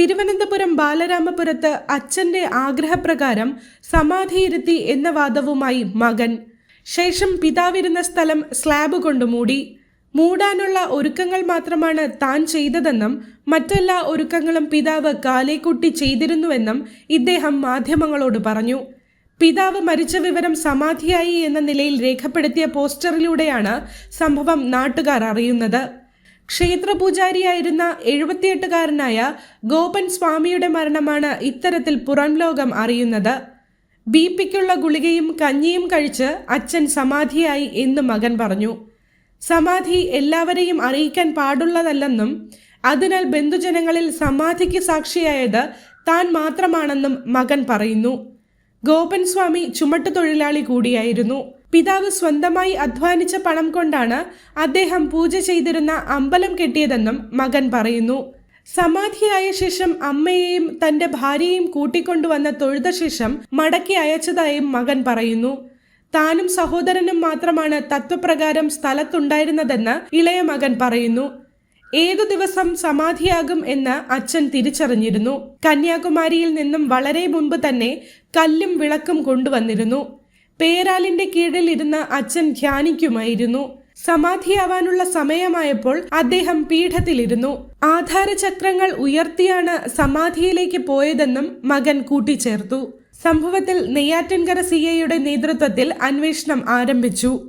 തിരുവനന്തപുരം ബാലരാമപുരത്ത് അച്ഛന്റെ ആഗ്രഹപ്രകാരം സമാധിയിരുത്തി എന്ന വാദവുമായി മകൻ. ശേഷം പിതാവിരുന്ന സ്ഥലം സ്ലാബ് കൊണ്ട് മൂടി. മൂടാനുള്ള ഒരുക്കങ്ങൾ മാത്രമാണ് താൻ ചെയ്തതെന്നും മറ്റെല്ലാ ഒരുക്കങ്ങളും പിതാവ് കാലേക്കുട്ടി ചെയ്തിരുന്നുവെന്നും ഇദ്ദേഹം മാധ്യമങ്ങളോട് പറഞ്ഞു. പിതാവ് മരിച്ച വിവരം സമാധിയായി എന്ന നിലയിൽ രേഖപ്പെടുത്തിയ പോസ്റ്ററിലൂടെയാണ് സംഭവം നാട്ടുകാർ അറിയുന്നത്. ക്ഷേത്രപൂജാരിയായിരുന്ന എഴുപത്തിയെട്ടുകാരനായ ഗോപൻ സ്വാമിയുടെ മരണമാണ് ഇത്തരത്തിൽ പുറം ലോകം അറിയുന്നത്. ബി പിക്കുള്ള ഗുളികയും കഞ്ഞിയും കഴിച്ച് അച്ഛൻ സമാധിയായി എന്ന് മകൻ പറഞ്ഞു. സമാധി എല്ലാവരെയും അറിയിക്കാൻ പാടുള്ളതല്ലെന്നും അതിനാൽ ബന്ധുജനങ്ങളിൽ സമാധിക്ക് സാക്ഷിയായത് താൻ മാത്രമാണെന്നും മകൻ പറയുന്നു. ഗോപൻ സ്വാമി ചുമട്ടുതൊഴിലാളി കൂടിയായിരുന്നു. പിതാവ് സ്വന്തമായി അധ്വാനിച്ച പണം കൊണ്ടാണ് അദ്ദേഹം പൂജ ചെയ്തിരുന്ന അമ്പലം കെട്ടിയതെന്നും മകൻ പറയുന്നു. സമാധിയായ ശേഷം അമ്മയെയും തന്റെ ഭാര്യയെയും കൂട്ടിക്കൊണ്ടുവന്ന തൊഴുത ശേഷം മടക്കി അയച്ചതായും മകൻ പറയുന്നു. താനും സഹോദരനും മാത്രമാണ് തത്വപ്രകാരം സ്ഥലത്തുണ്ടായിരുന്നതെന്ന് ഇളയ മകൻ പറയുന്നു. ഏതു ദിവസം സമാധിയാകും എന്ന് അച്ഛൻ തിരിച്ചറിഞ്ഞിരുന്നു. കന്യാകുമാരിയിൽ നിന്നും വളരെ മുൻപ് തന്നെ കല്ലും വിളക്കും കൊണ്ടുവന്നിരുന്നു. പേരാലിന്റെ കീഴിൽ ഇരുന്ന് അച്ഛൻ ധ്യാനിക്കുമായിരുന്നു. സമാധിയാവാനുള്ള സമയമായപ്പോൾ അദ്ദേഹം പീഠത്തിലിരുന്നു. ആധാരചക്രങ്ങൾ ഉയർത്തിയാണ് സമാധിയിലേക്ക് പോയതെന്നും മകൻ കൂട്ടിച്ചേർത്തു. സംഭവത്തിൽ നെയ്യാറ്റിൻകര സി നേതൃത്വത്തിൽ അന്വേഷണം ആരംഭിച്ചു.